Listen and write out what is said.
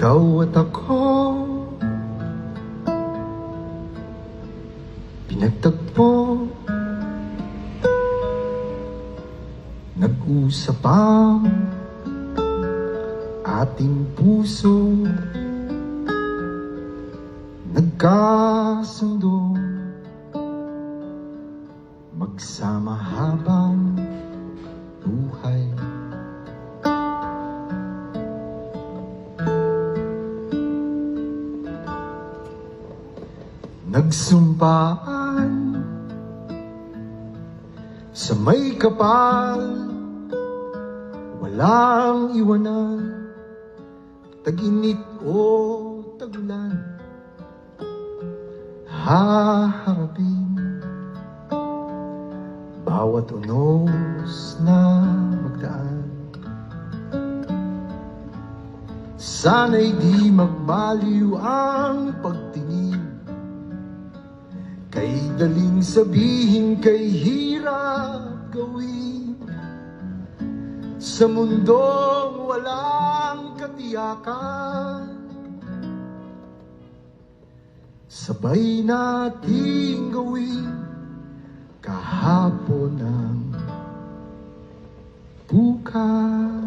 Ikaw at ako. Pinagtagpo. Nag-usap ang ating puso. Nagkasundo. Magsama habang Nagsumpaan. Sa may kapal Walang iwanan. Tag-init o tagulan Haharapin. Bawat unos na magdaan. Sana'y di magbaliw ang pagtingin Kay daling sabihin kay hirap gawin. Sa mundong walang katiyakan Sabay nating gawin kahapon ang bukas